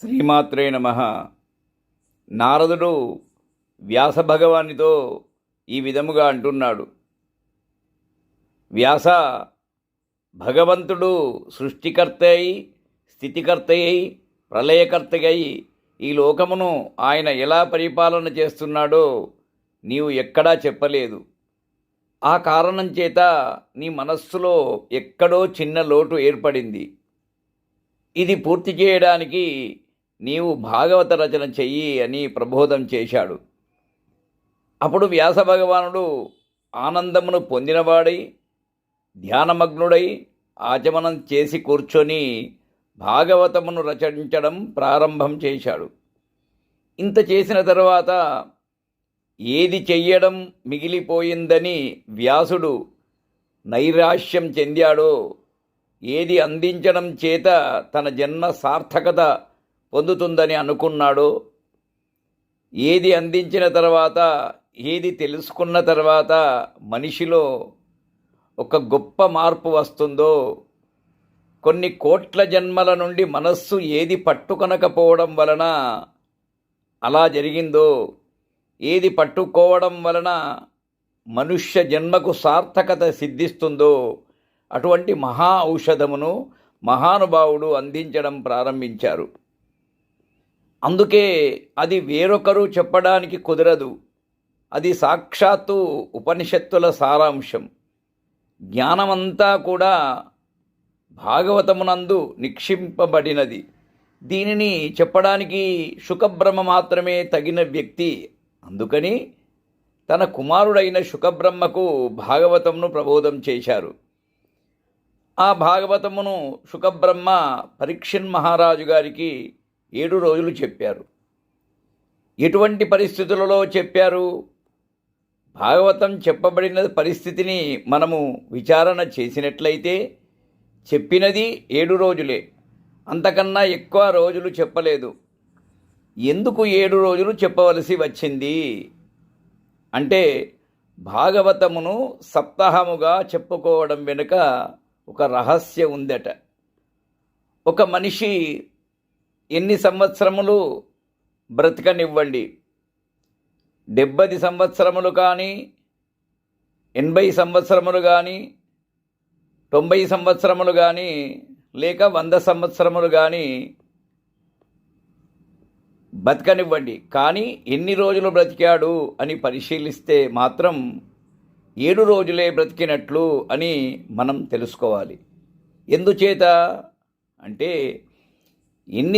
శ్రీమాత్రే నమ. నారదుడు వ్యాస భగవానితో ఈ విధముగా అంటున్నాడు. వ్యాస భగవంతుడు సృష్టికర్త అయి స్థితికర్త అయి ప్రళయకర్తగై ఈ లోకమును ఆయన ఎలా పరిపాలన చేస్తున్నాడో నీవు ఎక్కడా చెప్పలేదు. ఆ కారణం చేత నీ మనస్సులో ఎక్కడో చిన్న లోటు ఏర్పడింది. ఇది పూర్తి చేయడానికి నీవు భాగవత రచన చెయ్యి అని ప్రబోధం చేశాడు. అప్పుడు వ్యాస భగవానుడు ఆనందమును పొందినవాడై ధ్యానమగ్నుడై ఆచమనం చేసి కూర్చొని భాగవతమును రచించడం ప్రారంభం చేశాడు. ఇంత చేసిన తర్వాత ఏది చెయ్యడం మిగిలిపోయిందని వ్యాసుడు నైరాశ్యం చెందాడో ఏది అందించడం చేత తన జన్మ సార్థకత పొందుతుందని అనుకున్నాడో. ఏది అందించిన తర్వాత ఏది తెలుసుకున్న తర్వాత మనిషిలో ఒక గొప్ప మార్పు వస్తుందో కొన్ని కోట్ల జన్మల నుండి మనస్సు ఏది పట్టుకొనకపోవడం వలన అలా జరిగిందో ఏది పట్టుకోవడం వలన మనుష్య జన్మకు సార్థకత సిద్ధిస్తుందో అటువంటి మహా ఔషధమును మహానుభావుడు అందించడం ప్రారంభించారు. అందుకే అది వేరొకరు చెప్పడానికి కుదరదు. అది సాక్షాత్తు ఉపనిషత్తుల సారాంశం. జ్ఞానమంతా కూడా భాగవతమునందు నిక్షింపబడినది. దీనిని చెప్పడానికి శుకబ్రహ్మ మాత్రమే తగిన వ్యక్తి. అందుకని తన కుమారుడైన శుకబ్రహ్మకు భాగవతమును ప్రబోధం చేశారు. ఆ భాగవతమును శుకబ్రహ్మ పరీక్షన్ మహారాజు గారికి ఏడు రోజులు చెప్పారు. ఎటువంటి పరిస్థితులలో చెప్పారు? భాగవతం చెప్పబడిన పరిస్థితిని మనము విచారణ చేసినట్లయితే చెప్పినది ఏడు రోజులే. అంతకన్నా ఎక్కువ రోజులు చెప్పలేదు. ఎందుకు ఏడు రోజులు చెప్పవలసి వచ్చింది? అంటే భాగవతమును సప్తాహముగా చెప్పుకోవడం వెనుక ఒక రహస్యం ఉందట. ఒక మనిషి ఎన్ని సంవత్సరములు బ్రతకనివ్వండి? డెబ్బది సంవత్సరములు కానీ ఎనభై సంవత్సరములు కానీ తొంభై సంవత్సరములు కానీ లేక వంద సంవత్సరములు కానీ బతకనివ్వండి కానీ ఎన్ని రోజులు బ్రతికాడు అని పరిశీలిస్తే మాత్రం ఏడు రోజులే బ్రతికినట్లు అని మనం తెలుసుకోవాలి. ఎందుచేత? అంటే ఎన్ని